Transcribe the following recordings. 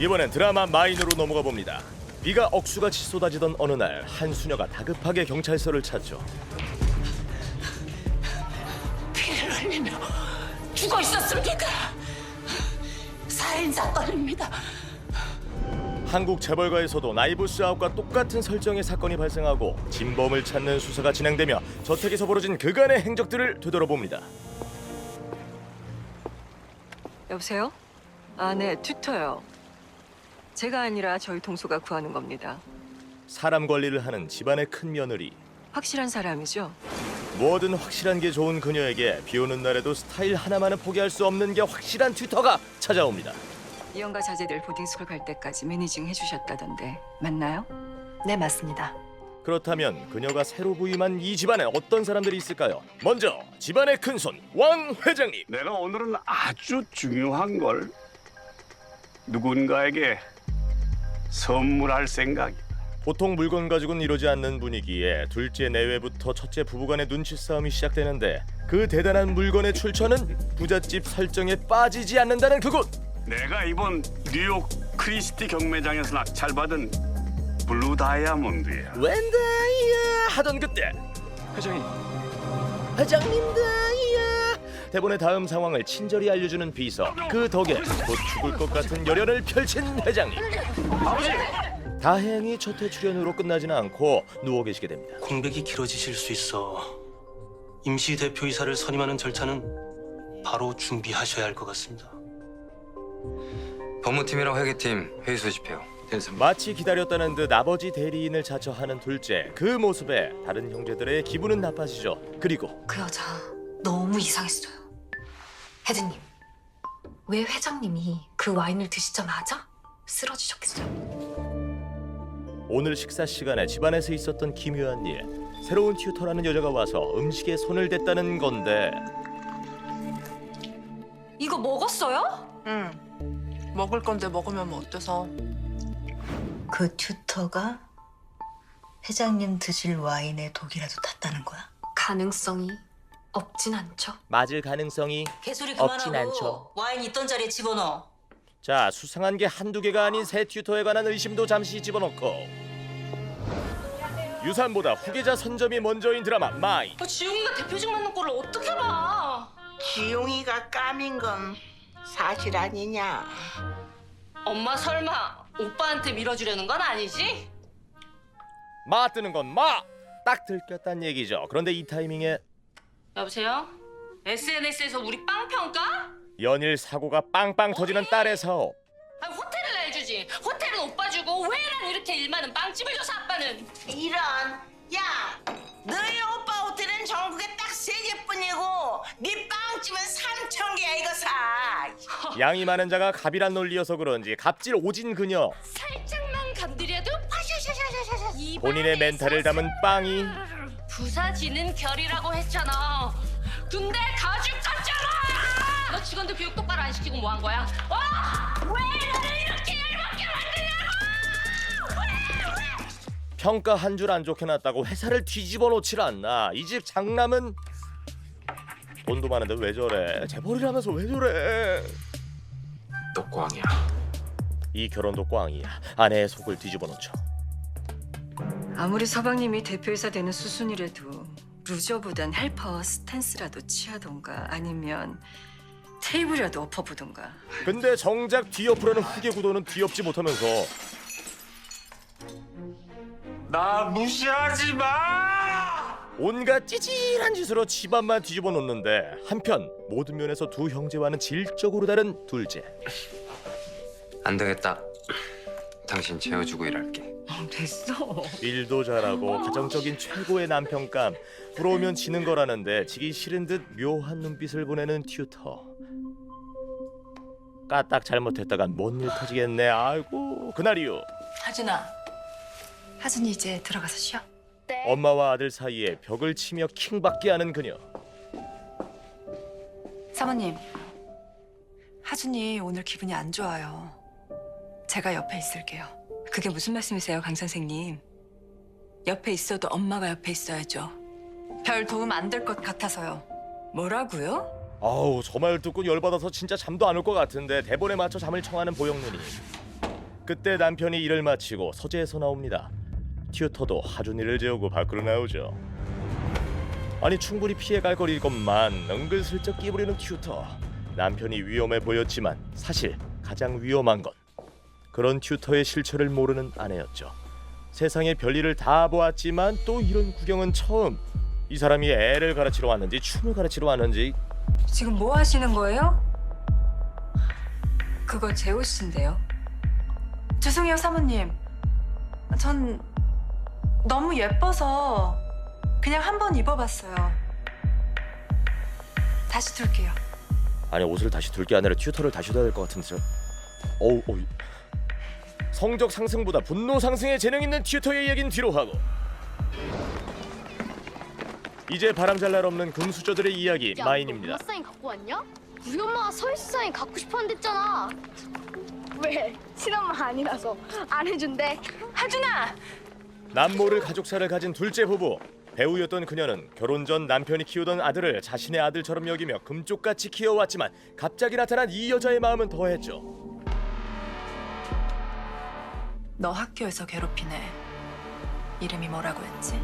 이번엔 드라마 마인으로 넘어가 봅니다. 비가 억수같이 쏟아지던 어느 날 한 수녀가 다급하게 경찰서를 찾죠. 피를 흘리며 죽어 있었습니까? 살인 사건입니다. 한국 재벌가에서도 나이브스 아웃과 똑같은 설정의 사건이 발생하고 진범을 찾는 수사가 진행되며 저택에서 벌어진 그간의 행적들을 되돌아봅니다. 여보세요? 아, 네, 튜터요. 제가 아니라 저희 동서가 구하는 겁니다. 사람 관리를 하는 집안의 큰 며느리. 확실한 사람이죠? 뭐든 확실한 게 좋은 그녀에게 비오는 날에도 스타일 하나만은 포기할 수 없는 게 확실한 튜터가 찾아옵니다. 이영가 자제들 보딩스쿨 갈 때까지 매니징 해주셨다던데 맞나요? 네, 맞습니다. 그렇다면 그녀가 새로 부임한 이 집안에 어떤 사람들이 있을까요? 먼저 집안의 큰손 왕 회장님. 내가 오늘은 아주 중요한 걸 누군가에게 선물할 생각이. 보통 물건 가지고는 이러지 않는 분위기에 둘째 내외부터 첫째 부부간의 눈치 싸움이 시작되는데 그 대단한 물건의 출처는 부잣집 설정에 빠지지 않는다는 그곳. 내가 이번 뉴욕 크리스티 경매장에서 낙찰 받은 블루 다이아몬드야. 웬다이야 하던 그때 회장님 회장님다이야 대본의 다음 상황을 친절히 알려주는 비서. 그 덕에 곧 죽을 것 같은 열연을 펼친 회장님 아버지 다행히 첫 회 출연으로 끝나지는 않고 누워 계시게 됩니다. 공백이 길어지실 수 있어. 임시 대표이사를 선임하는 절차는 바로 준비하셔야 할 것 같습니다. 법무팀이랑 회계팀 회의 소집해요. 마치 기다렸다는 듯 아버지 대리인을 자처하는 둘째. 그 모습에 다른 형제들의 기분은 나빠지죠. 그리고 그 여자 너무 이상했어요. 혜진님, 왜 회장님이 그 와인을 드시자마자 쓰러지셨겠어요? 오늘 식사 시간에 집안에서 있었던 기묘한 일 새로운 튜터라는 여자가 와서 음식에 손을 댔다는 건데 이거 먹었어요? 응. 먹을 건데 먹으면 뭐 어때서? 그 튜터가 회장님 드실 와인에 독이라도 탔다는 거야? 가능성이 없진 않죠. 맞을 가능성이 개소리 없진 않죠. 와인 있던 자리에 집어넣어. 자 수상한 게 한두 개가 아닌 새 튜터에 관한 의심도 잠시 집어넣고 유산보다 후계자 선점이 먼저인 드라마 마이 어, 지용이가 대표직 맡는 꼴을 어떻게 봐? 지용이가 까민 건 사실 아니냐? 엄마 설마 오빠한테 밀어주려는 건 아니지? 마 뜨는 건 마! 딱 들켰단 얘기죠 그런데 이 타이밍에 여보세요? SNS에서 우리 빵 평가? 연일 사고가 빵빵 터지는 딸의 사업 아, 호텔을 내주지. 호텔은 오빠 주고 왜 난 이렇게 일 많은 빵집을 줘서 아빠는? 이런 야 너희 오빠 호텔은 전국에 딱 세 개뿐이고 네 빵집은 삼천 개야 이거 사. 양이 많은 자가 갑이란 논리여서 그런지 갑질 오진 그녀 살짝만 건드려도 파샤샤샤샤샤. 입안에서 본인의 멘탈을 담은 빵이 부사지는 결이라고 했잖아. 근데 다 죽었잖아. 너 직원들 교육 똑바로 안 시키고 뭐 한 거야? 어? 왜 나를 이렇게 열받게 만드냐고? 평가 한 줄 안 좋게 놨다고 회사를 뒤집어 놓질 않나 이 집 장남은 돈도 많은데 왜 저래 재벌이라면서 왜 저래 너 꽝이야. 이 결혼도 꽝이야 아내의 속을 뒤집어 놓죠 아무리 서방님이 대표이사 되는 수순이라도 루저보단 헬퍼와 스탠스라도 취하던가 아니면 테이블이라도 엎어보던가 근데 정작 뒤옆으로는 후계 구도는 뒤엎지 못하면서 나 무시하지 마 온갖 찌질한 짓으로 집안만 뒤집어 놓는데 한편 모든 면에서 두 형제와는 질적으로 다른 둘째 안 되겠다. 당신 재워주고 일할게. 음, 됐어? 일도 잘하고 가정적인 최고의 남편감. 부러우면 지는 거라는데 지기 싫은 듯 묘한 눈빛을 보내는 튜터. 까딱 잘못했다간 뭔일 터지겠네. 아이고 그날 이후 하준아, 하준이 이제 들어가서 쉬어. 엄마와 아들 사이에 벽을 치며 킹받게 하는 그녀. 사모님, 하준이 오늘 기분이 안 좋아요. 제가 옆에 있을게요. 그게 무슨 말씀이세요 강 선생님 옆에 있어도 엄마가 옆에 있어야죠 별 도움 안 될 것 같아서요. 뭐라고요? 아우 저 말 듣고 열받아서 진짜 잠도 안 올 것 같은데 대본에 맞춰 잠을 청하는 보영 누님 그때 남편이 일을 마치고 서재에서 나옵니다. 튜터도 하준이를 재우고 밖으로 나오죠. 아니 충분히 피해갈 거리건만 은근슬쩍 끼부리는 튜터. 남편이 위험해 보였지만 사실 가장 위험한 건 그런 튜터의 실체를 모르는 아내였죠. 세상의 별일을 다 보았지만 또 이런 구경은 처음. 이 사람이 애를 가르치러 왔는지 춤을 가르치러 왔는지 지금 뭐 하시는 거예요? 그거 제 옷인데요. 죄송해요, 사모님. 전 너무 예뻐서 그냥 한 번 입어봤어요. 다시 둘게요. 아니 옷을 다시 둘게 아니라 튜터를 다시 둬야 될 것 같은데 저... 어우 어우 성적 상승보다 분노 상승에 재능 있는 튜터의 얘긴 뒤로 하고 이제 바람잘 날 없는 금수저들의 이야기 마인입니다 엄마 사인 갖고 왔냐? 우리 엄마가 서울시 사인 갖고 싶었는데 했잖아. 왜? 친엄마 아니라서 안 해준대. 하준아! 남모를 가족사를 가진 둘째 부부 배우였던 그녀는 결혼 전 남편이 키우던 아들을 자신의 아들처럼 여기며 금쪽같이 키워왔지만 갑자기 나타난 이 여자의 마음은 더했죠 너 학교에서 괴롭히네. 이름이 뭐라고 했지?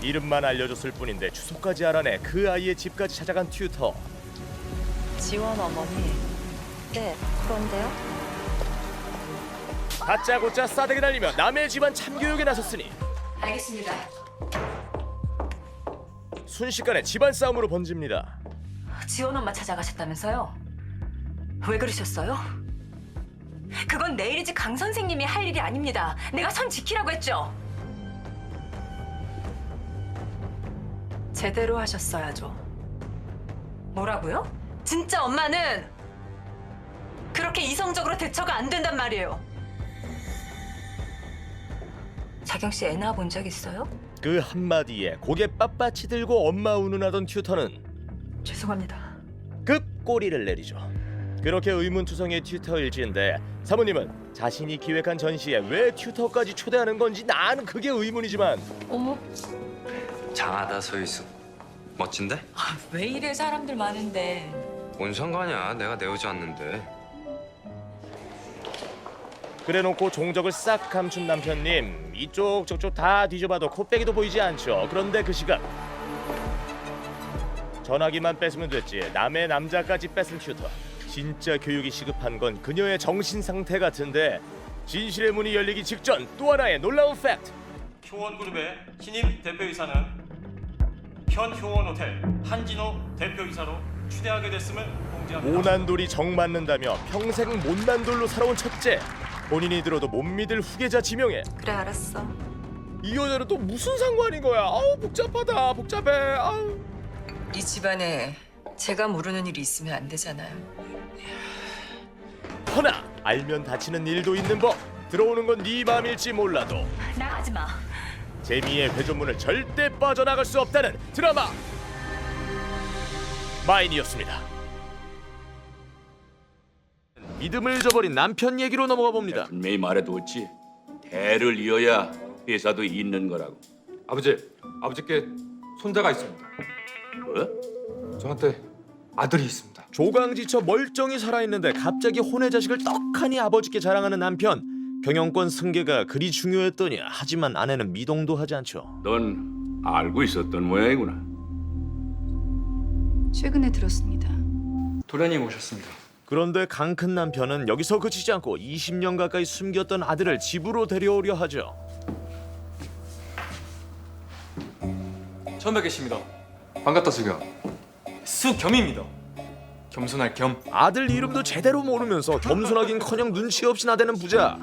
이름만 알려줬을 뿐인데 주소까지 알아내 그 아이의 집까지 찾아간 튜터 지원 어머니. 네, 그런데요? 다짜고짜 싸대기 날리며 남의 집안 참교육에 나섰으니 알겠습니다. 순식간에 집안 싸움으로 번집니다 지원 엄마 찾아가셨다면서요? 왜 그러셨어요? 그건 내일이지 강 선생님이 할 일이 아닙니다. 내가 선 지키라고 했죠. 제대로 하셨어야죠. 뭐라고요? 진짜 엄마는 그렇게 이성적으로 대처가 안 된단 말이에요. 자경 씨 애 낳아 본 적 있어요? 그 한마디에 고개 빳빳이 들고 엄마 운운하던 튜터는 죄송합니다. 급 꼬리를 내리죠 그렇게 의문투성의 튜터 일지인데 사모님은 자신이 기획한 전시에 왜 튜터까지 초대하는 건지 나는 그게 의문이지만 어머, 장하다 서희수. 멋진데? 왜 이래 사람들 많은데. 뭔 상관이야. 내가 내오지 않는데. 그래놓고 종적을 싹 감춘 남편님 이쪽 저쪽 다 뒤져봐도 코빼기도 보이지 않죠 그런데 그 시각 전화기만 뺏으면 됐지 남의 남자까지 뺏은 튜터 진짜 교육이 시급한 건 그녀의 정신 상태 같은데 진실의 문이 열리기 직전 또 하나의 놀라운 팩트 효원그룹의 신임 대표이사는 현 효원호텔 한진호 대표이사로 추대하게 됐음을 공지합니다. 모난돌이 정 맞는다며 평생 못난돌로 살아온 첫째 본인이 들어도 못 믿을 후계자 지명에 그래, 알았어. 이 여자는 또 무슨 상관인 거야 아우 복잡하다 복잡해 아우 이 집안에 제가 모르는 일이 있으면 안 되잖아요. 허나 알면 다치는 일도 있는 법 들어오는 건 네 맘일지 몰라도 나가지 마. 재미의 회전문을 절대 빠져나갈 수 없다는 드라마 마인이었습니다 믿음을 저버린 남편 얘기로 넘어가 봅니다 분명히 말해두었지. 대를 이어야 회사도 있는 거라고. 아버지, 아버지께 손자가 있습니다. 뭐? 저한테 아들이 있습니다. 조강지처 멀쩡히 살아있는데 갑자기 혼의 자식을 떡하니 아버지께 자랑하는 남편 경영권 승계가 그리 중요했더냐 하지만 아내는 미동도 하지 않죠 넌 알고 있었던 모양이구나. 최근에 들었습니다. 도련님 오셨습니다. 그런데 강 큰 남편은 여기서 그치지 않고 20년 가까이 숨겼던 아들을 집으로 데려오려 하죠 처음 뵙겠습니다. 반갑다 수경. 수겸입니다. 겸손할 겸. 아들 이름도 제대로 모르면서 겸손하긴커녕 눈치 없이 나대는 부자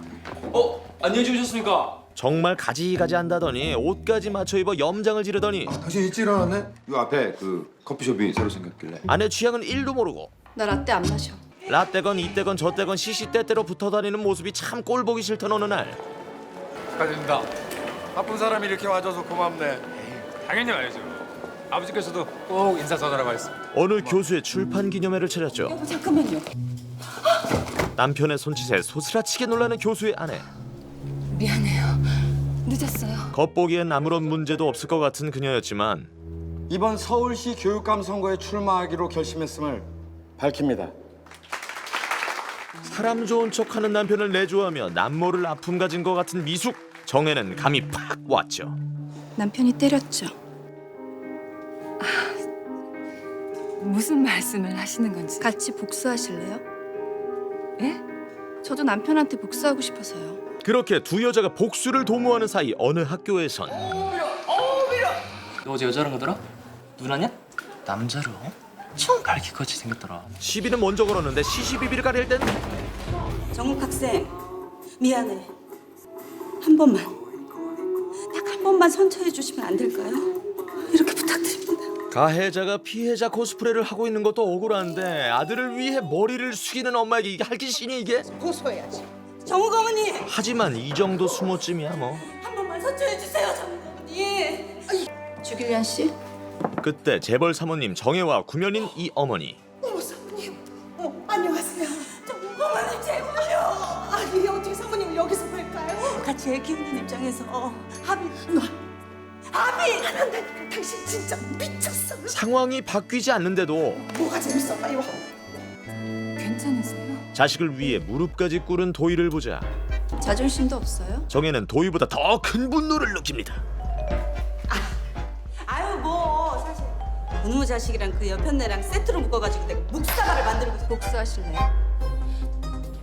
어, 안녕히 주무셨습니까? 정말 가지가지 한다더니 옷까지 맞춰 입어 염장을 지르더니 당신 일찍 일어났네? 요 앞에 그 커피숍이 새로 생겼길래 아내 취향은 1도 모르고 나 라떼 안 마셔. 라떼건 이때건 저때건 시시때때로 붙어다니는 모습이 참 꼴보기 싫던 어느 날 축하드립니다. 바쁜 사람이 이렇게 와줘서 고맙네. 당연히 와야죠. 아버지께서도 꼭 인사 전하라고 했습니다. 어느 교수의 출판 기념회를 차렸죠 잠깐만요. 남편의 손짓에 소스라치게 놀라는 교수의 아내 미안해요. 늦었어요. 겉보기엔 아무런 문제도 없을 것 같은 그녀였지만 이번 서울시 교육감 선거에 출마하기로 결심했음을 밝힙니다. 사람 좋은 척하는 남편을 내조하며 남모를 아픔 가진 것 같은 미숙 정혜는 감이 팍 왔죠. 남편이 때렸죠. 아, 무슨 말씀을 하시는 건지. 같이 복수하실래요? 예? 저도 남편한테 복수하고 싶어서요. 그렇게 두 여자가 복수를 도모하는 사이 어느 학교에선 너 어제 여자랑 가더라? 누나냐? 남자로? 총 갈기같이 생겼더라. 시비는 먼저 걸었는데 시시비비를 가릴 땐 정욱 학생 미안해. 한 번만 딱 한 번만 선처해 주시면 안 될까요? 이렇게 부탁드립니다. 가해자가 피해자 코스프레를 하고 있는 것도 억울한데 아들을 위해 머리를 숙이는 엄마에게 이게 할 짓이니 이게? 고소해야지. 정욱 어머니 하지만 이 정도 수모쯤이야 뭐. 한 번만 선처해 주세요, 정욱 어머니. 주길련 씨? 그때 재벌 사모님 정혜와 구면인 이 어머니 어머 사모님. 어 안녕하세요. 정욱 어머니 제발요. 아니 어떻게 사모님을 여기서 뵐까요? 같이 애 키우는 입장에서 합의 아비 안 한다니까 당신 진짜 미쳤어. 상황이 바뀌지 않는데도 뭐가 재밌어 빨리 와. 괜찮으세요? 자식을 위해 무릎까지 꿇은 도희를 보자 자존심도 없어요? 정혜는 도희보다 더 큰 분노를 느낍니다. 아유 뭐 사실 자식이랑 그 여편네랑 세트로 묶어가지고 내가 묵사발을 만들고 있어. 복수하실래요?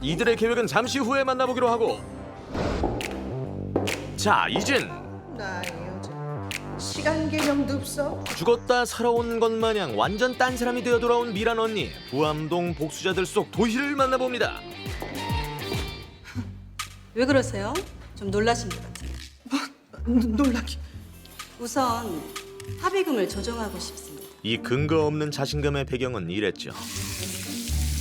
이들의 계획은 잠시 후에 만나보기로 하고 자 이젠 나 여자 시간 개념도 없어. 죽었다 살아온 것 마냥 완전 딴 사람이 되어 돌아온 미란 언니 부암동 복수자들 속 도희를 만나봅니다. 왜 그러세요? 좀 놀라신 것 같아요. 놀라기. 우선 합의금을 조정하고 싶습니다. 이 근거 없는 자신감의 배경은 이랬죠.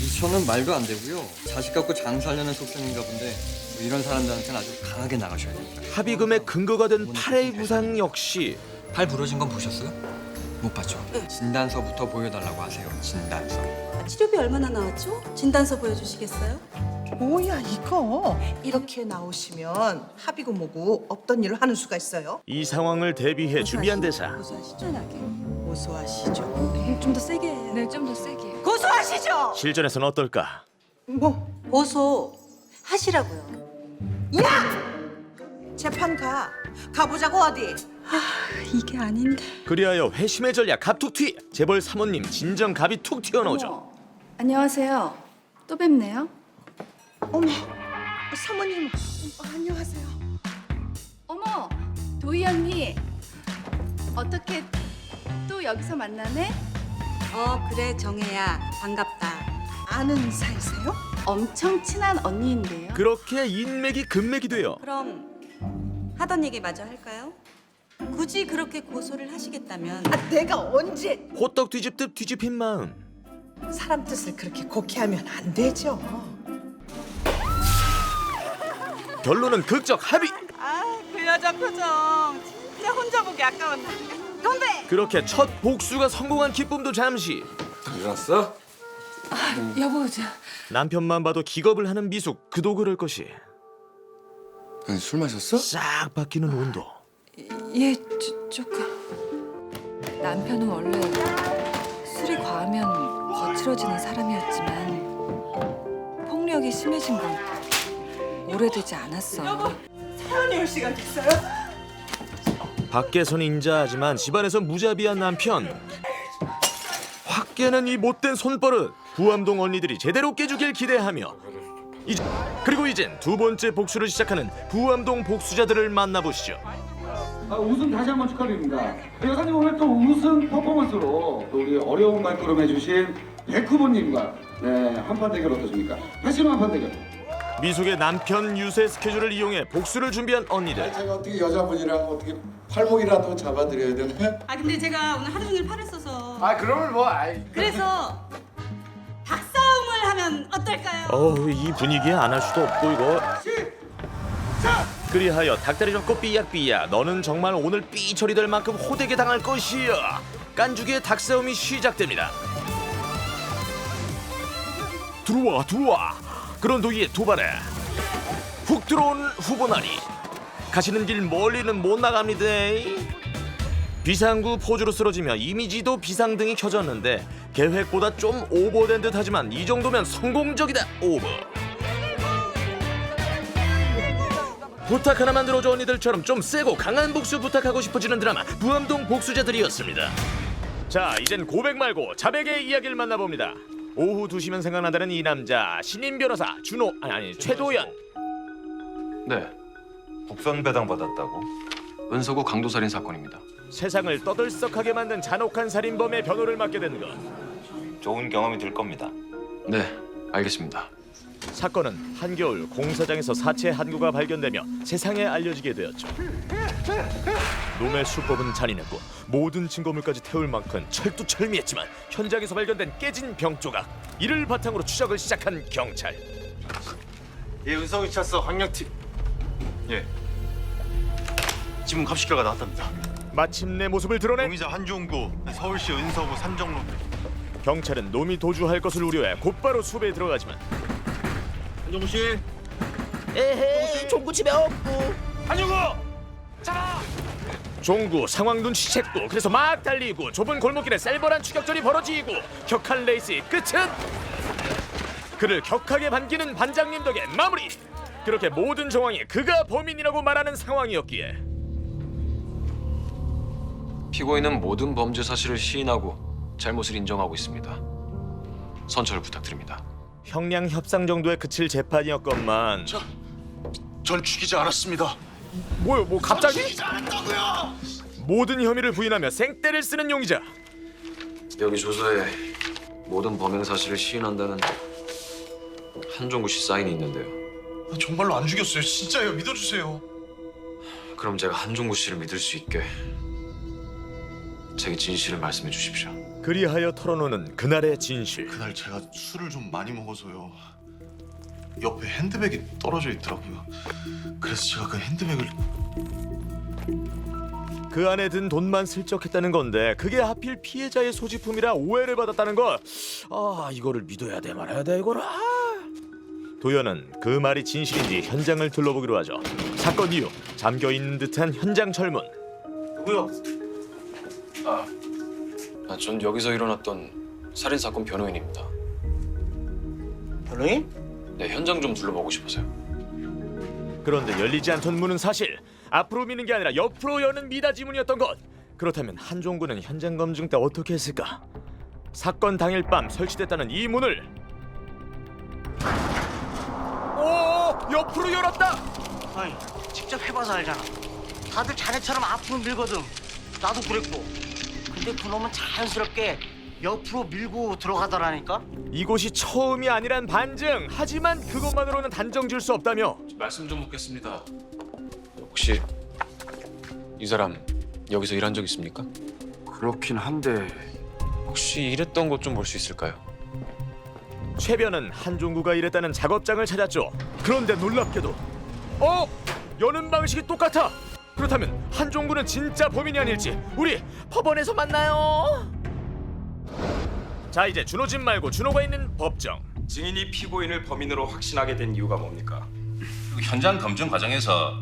이천은 말도 안 되고요. 자식 갖고 장사하려는 속셈인가 본데 뭐 이런 사람들한테는 아주 강하게 나가셔야 됩니다. 합의금의 근거가 된 팔의 부상 역시 팔 부러진 건 보셨어요? 못 봤죠? 진단서부터 보여달라고 하세요. 진단서. 치료비 얼마나 나왔죠? 진단서 보여주시겠어요? 뭐야 이거? 이렇게 나오시면 합의금 뭐고 없던 일을 하는 수가 있어요? 이 상황을 대비해 준비한 대사 시원하게. 고소하시죠. 좀 더 세게 해요. 네, 좀 더 세게. 고소하시죠. 실전에선 어떨까? 뭐 고소 하시라고요. 재판 가. 가보자고 어디. 이게 아닌데. 그리하여 회심의 전략 갑툭튀 재벌 사모님 진정 갑이 툭 튀어나오죠. 어머, 안녕하세요. 또 뵙네요. 어머 사모님 어, 안녕하세요. 어머, 도희 언니. 어떻게 또 여기서 만나네? 어 그래 정혜야 반갑다. 아는 사이세요? 엄청 친한 언니인데요. 그렇게 인맥이 금맥이 돼요. 그럼 하던 얘기 마저 할까요? 굳이 그렇게 고소를 하시겠다면 아, 내가 언제 호떡 뒤집듯 뒤집힌 마음. 사람 뜻을 그렇게 곡해하면 안 되죠. 결론은 극적 합의. 아 그 여자 표정 진짜 혼자 보기 아까웠네. 건배. 그렇게 첫 복수가 성공한 기쁨도 잠시. 일어났어? 여보, 저 남편만 봐도 기겁을 하는 미숙 그도 그럴 것이. 아니, 술 마셨어? 싹 바뀌는 온도. 예, 조, 조금. 남편은 원래 술이 과하면 거칠어지는 사람이었지만 폭력이 심해진 건 오래되지 않았어요. 올 시간 됐어요? 밖에선 인자하지만 집안에서 무자비한 남편. 확 깨는 이 못된 손버릇. 부암동 언니들이 제대로 깨주길 기대하며 이제 그리고 이젠 두 번째 복수를 시작하는 부암동 복수자들을 만나보시죠. 아, 우승 다시 한번 축하드립니다. 여사님 오늘 또 우승 퍼포먼스로 또 우리 어려운 말걸음 해주신 백후보님과 네, 한판 대결 어떠십니까? 다시는 한판 대결. 미숙의 남편 유세 스케줄을 이용해 복수를 준비한 언니들. 제가 어떻게 여자분이랑 어떻게 팔목이라도 잡아드려야 되나? 아 근데 제가 오늘 하루 종일 팔을 써서 아 그러면 뭐 아이. 그래서 닭싸움을 하면 어떨까요? 어우 이 분위기에 안 할 수도 없고 이거. 그리하여 닭다리 잡고 삐약삐약 너는 정말 오늘 삐 처리될 만큼 호되게 당할 것이야. 깐죽이의 닭싸움이 시작됩니다. 들어와 들어와. 그런 도기의 도발에 훅 들어온 후보나리 가시는 길 멀리는 못 나갑니다. 비상구 포즈로 쓰러지며 이미지도 비상등이 켜졌는데 계획보다 좀 오버된 듯 하지만 이 정도면 성공적이다 오버. 부탁 하나만 들어줘 언니들처럼 좀 세고 강한 복수 부탁하고 싶어지는 드라마 무암동 복수자들이었습니다. 자, 이젠 고백 말고 자백의 이야기를 만나봅니다. 오후 2시면 생각난다는 이 남자 신임 변호사 준호 아니 아니 최도연 네. 복선 배당 받았다고? 은서구 강도살인 사건입니다. 세상을 떠들썩하게 만든 잔혹한 살인범의 변호를 맡게 된 것. 좋은 경험이 될 겁니다. 네, 알겠습니다. 사건은 한겨울 공사장에서 사체 한 구가 발견되며 세상에 알려지게 되었죠. 놈의 수법은 잔인했고 모든 증거물까지 태울 만큼 철두철미했지만 현장에서 발견된 깨진 병 조각 이를 바탕으로 추적을 시작한 경찰. 예, 은성이 찼어 황령팀. 예. 지문 갑식 결과 나왔답니다. 마침내 모습을 드러낸 용의자 한종구, 서울시 은서구 삼정로. 경찰은 놈이 도주할 것을 우려해 곧바로 수배에 들어가지만 한종구 씨. 에헤이 종구 집에 없고. 한종구 잡아 종구 상황 눈치챘고 그래서 막 달리고 좁은 골목길에 쌀벌한 추격전이 벌어지고 격한 레이스의 끝은? 그를 격하게 반기는 반장님 덕에 마무리! 그렇게 모든 정황이 그가 범인이라고 말하는 상황이었기에. 피고인은 모든 범죄 사실을 시인하고 잘못을 인정하고 있습니다. 선처를 부탁드립니다. 형량 협상 정도에 그칠 재판이었건만 전 죽이지 않았습니다. 뭐요 뭐 갑자기 죽이지 않았다고요. 모든 혐의를 부인하며 생떼를 쓰는 용의자 여기 조서에 모든 범행 사실을 시인한다는 한종구 씨 사인이 있는데요. 정말로 안 죽였어요. 진짜예요. 믿어주세요. 그럼 제가 한종구 씨를 믿을 수 있게 제게 진실을 말씀해 주십시오. 그리하여 털어놓는 그날의 진실 그날 제가 술을 좀 많이 먹어서요. 옆에 핸드백이 떨어져 있더라고요. 그래서 제가 그 핸드백을 그 안에 든 돈만 슬쩍 했다는 건데 그게 하필 피해자의 소지품이라 오해를 받았다는 걸. 아 이거를 믿어야 돼 말아야 돼 이거를. 아. 도연은 그 말이 진실인지 현장을 둘러보기로 하죠. 사건 이후 잠겨 있는 듯한 현장 철문. 누구요? 아, 아, 전 여기서 일어났던 살인 사건 변호인입니다. 변호인? 네, 현장 좀 둘러보고 싶어서요. 그런데 열리지 않던 문은 사실 앞으로 미는 게 아니라 옆으로 여는 미닫이 문이었던 것. 그렇다면 한종구는 현장 검증 때 어떻게 했을까? 사건 당일 밤 설치됐다는 이 문을 오 옆으로 열었다. 아니, 직접 해봐서 알잖아. 다들 자네처럼 앞으로 밀거든. 나도 그랬고. 근데 그놈은 자연스럽게 옆으로 밀고 들어가더라니까. 이곳이 처음이 아니란 반증. 하지만 그것만으로는 단정 질수 없다며. 말씀 좀 묻겠습니다. 혹시 이 사람 여기서 일한 적 있습니까? 그렇긴 한데 혹시 일했던 곳 좀 볼 수 있을까요? 최변은 한종구가 일했다는 작업장을 찾았죠. 그런데 놀랍게도 어 여는 방식이 똑같아. 그렇다면 한종구는 진짜 범인이 아닐지 우리 법원에서 만나요. 자 이제 준호 집 말고 준호가 있는 법정. 증인이 피고인을 범인으로 확신하게 된 이유가 뭡니까? 그 현장 검증 과정에서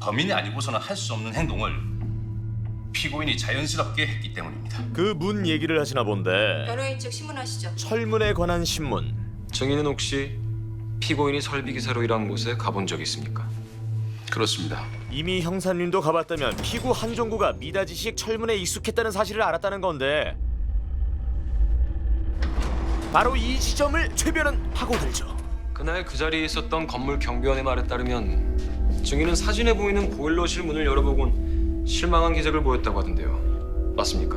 범인이 아니고서는 할 수 없는 행동을 피고인이 자연스럽게 했기 때문입니다. 그 문 얘기를 하시나 본데 변호인 측 신문하시죠. 철문에 관한 신문. 증인은 혹시 피고인이 설비 기사로 일한 곳에 가본 적이 있습니까? 그렇습니다. 이미 형사님도 가봤다면 피구 한종구가 미다지식 철문에 익숙했다는 사실을 알았다는 건데 바로 이 지점을 최변은 파고들죠. 그날 그 자리에 있었던 건물 경비원의 말에 따르면 증인은 사진에 보이는 보일러실 문을 열어보곤 실망한 기색을 보였다고 하던데요. 맞습니까?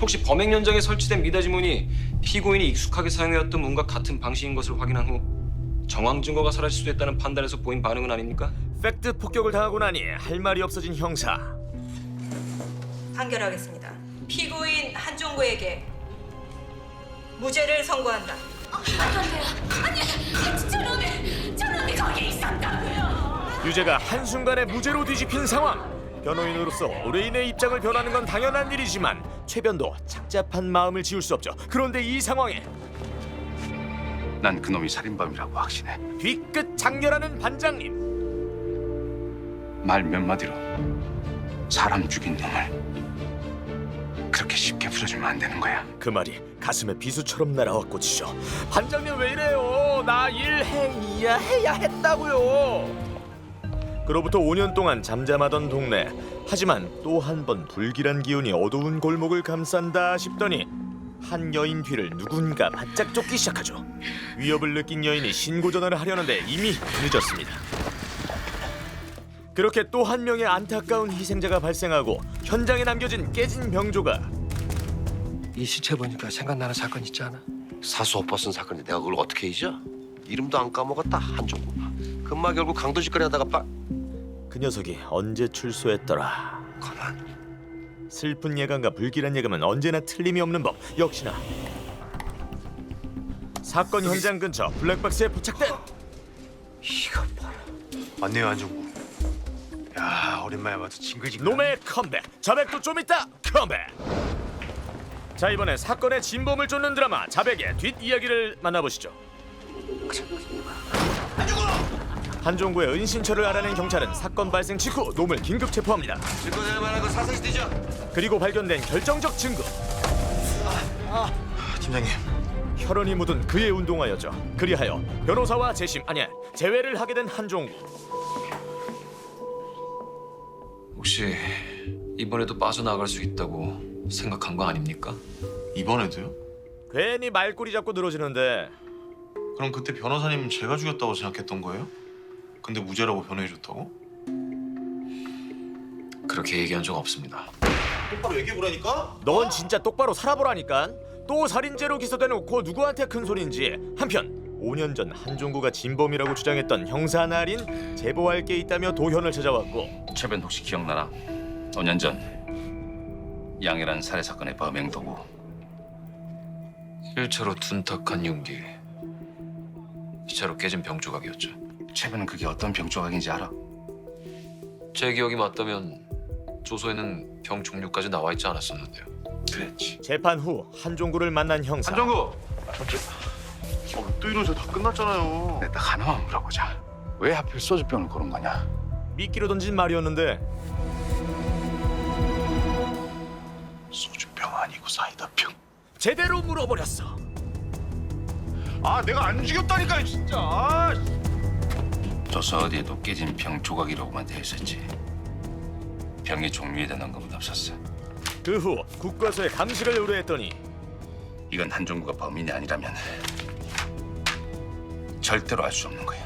혹시 범행 현장에 설치된 미닫이문이 피고인이 익숙하게 사용해왔던 문과 같은 방식인 것을 확인한 후 정황 증거가 사라질 수도 있다는 판단에서 보인 반응은 아닙니까? 팩트 폭격을 당하고 나니 할 말이 없어진 형사. 판결하겠습니다. 피고인 한종구에게 무죄를 선고한다. 아니, 저놈이 저놈이 거기 있었다고요. 유죄가 한순간에 무죄로 뒤집힌 상황. 변호인으로서 의뢰인의 입장을 변하는 건 당연한 일이지만 최변도 착잡한 마음을 지울 수 없죠. 그런데 이 상황에 난 그놈이 살인범이라고 확신해. 뒤끝 장렬하는 반장님. 말 몇 마디로 사람 죽인 놈을 그렇게 쉽게 풀어주면 안 되는 거야. 그 말이 가슴에 비수처럼 날아와 꽂히죠. 반장님 왜 이래요? 나 일해야 해야 했다고요. 그로부터 5년 동안 잠잠하던 동네. 하지만 또 한 번 불길한 기운이 어두운 골목을 감싼다 싶더니 한 여인 뒤를 누군가 바짝 쫓기 시작하죠. 위협을 느낀 여인이 신고 전화를 하려는데 이미 늦었습니다. 그렇게 또 한 명의 안타까운 희생자가 발생하고 현장에 남겨진 깨진 병조가 이 시체 보니까 생각나는 사건 있지 않아? 사수 오빠 쓴 사건인데 내가 그걸 어떻게 잊어? 이름도 안 까먹었다 한종구 금마 결국 강도 짓거리 하다가 빠... 그 녀석이 언제 출소했더라. 가만. 슬픈 예감과 불길한 예감은 언제나 틀림이 없는 법. 역시나 사건 현장 근처 블랙박스에 포착된 이거 봐라 한종구 야 오랜만에 봐도 징글징글 놈의 컴백. 자백도 좀 있다. 컴백. 자 이번에 사건의 진범을 쫓는 드라마 자백의 뒷이야기를 만나보시죠. 한종구의 은신처를 알아낸 경찰은 사건 발생 직후 놈을 긴급 체포합니다. 증거될 만한 거 사사시대죠 그리고 발견된 결정적 증거. 팀장님 혈흔이 묻은 그의 운동화였죠. 그리하여 변호사와 재심 아니 재회를 하게 된 한종구. 혹시 이번에도 빠져나갈 수 있다고 생각한 거 아닙니까? 이번에도요? 괜히 말꼬리 잡고 늘어지는데 그럼 그때 변호사님 제가 죽였다고 생각했던 거예요? 근데 무죄라고 변호해줬다고? 그렇게 얘기한 적 없습니다. 똑바로 얘기해보라니까? 넌 진짜 똑바로 살아보라니까. 또 살인죄로 기소돼놓고 누구한테 큰 소린지. 한편 5년 전 한종구가 진범이라고 주장했던 형사 날인 제보할 게 있다며 도현을 찾아왔고 최변 혹시 기억나나? 5년 전 양이란 살해 사건의 범행 도구 일차로 둔탁한 용기, 이차로 깨진 병조각이었죠. 최변은 그게 어떤 병 조각인지 알아? 제 기억이 맞다면 조서에는 병 종류까지 나와 있지 않았었는데요. 그랬지. 재판 후 한종구를 만난 형사. 한정구! 어, 또 이러세요? 다 끝났잖아요. 네, 딱 하나만 물어보자. 왜 하필 소주병을 고른 거냐? 미끼로 던진 말이었는데 소주병 아니고 사이다병. 제대로 물어버렸어. 아 내가 안 죽였다니까요 진짜. 아, 조서 어디에도 깨진 병 조각이라고만 돼 있었지. 병의 종류에 대한 언급은 없었어. 그 후 국과서에 감식을 의뢰했더니 이건 한종구가 범인이 아니라면 절대로 알 수 없는 거야.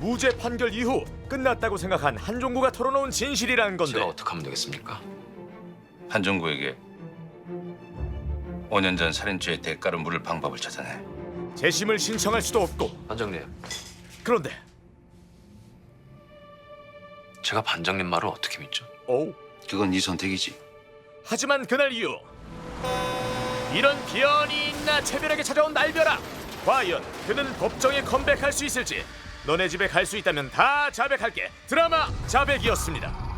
무죄 판결 이후 끝났다고 생각한 한종구가 털어놓은 진실이라는 건데 제가 어떻게 하면 되겠습니까? 한종구에게 5년 전 살인죄의 대가를 물을 방법을 찾아내. 재심을 신청할 수도 없고 반장님, 그런데 제가 반장님 말을 어떻게 믿죠? 오 그건 네 선택이지. 하지만 그날 이후 이런 비연이 있나 채별에게 찾아온 날벼락 과연 그는 법정에 컴백할 수 있을지 너네 집에 갈 수 있다면 다 자백할게. 드라마 자백이었습니다